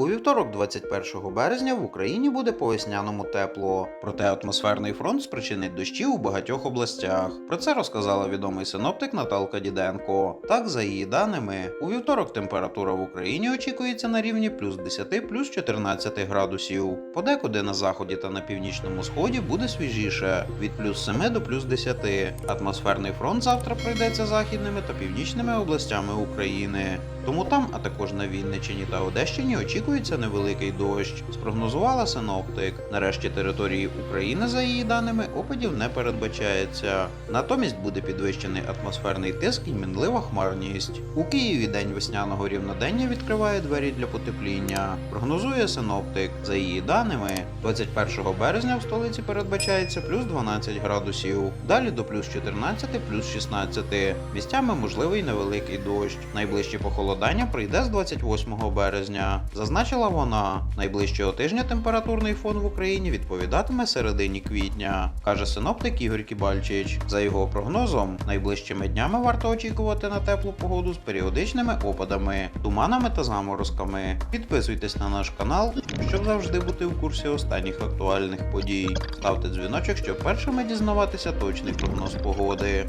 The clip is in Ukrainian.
У вівторок, 21 березня, в Україні буде по весняному тепло. Проте атмосферний фронт спричинить дощі у багатьох областях. Про це розказала відомий синоптик Наталка Діденко. Так, за її даними, у вівторок температура в Україні очікується на рівні плюс 10 плюс 14 градусів. Подекуди на заході та на північному сході буде свіжіше від плюс 7 до плюс 10. Атмосферний фронт завтра пройдеться західними та північними областями України. Тому там, а також на Вінниччині та Одещині, очікується невеликий дощ. Спрогнозувала синоптик. Нарешті території України, за її даними, опадів не передбачається. Натомість буде підвищений атмосферний тиск і мінлива хмарність. У Києві день весняного рівнодення відкриває двері для потепління. Прогнозує синоптик. За її даними, 21 березня в столиці передбачається плюс 12 градусів. Далі до плюс 14, плюс 16. Місцями можливий невеликий дощ. Найближче похолодання прийде з 28 березня. Зазначила вона, найближчого тижня температурний фон в Україні відповідатиме середині квітня, каже синоптик Ігор Кібальчич. За його прогнозом, найближчими днями варто очікувати на теплу погоду з періодичними опадами, туманами та заморозками. Підписуйтесь на наш канал, щоб завжди бути в курсі останніх актуальних подій. Ставте дзвіночок, щоб першими дізнаватися точний прогноз погоди.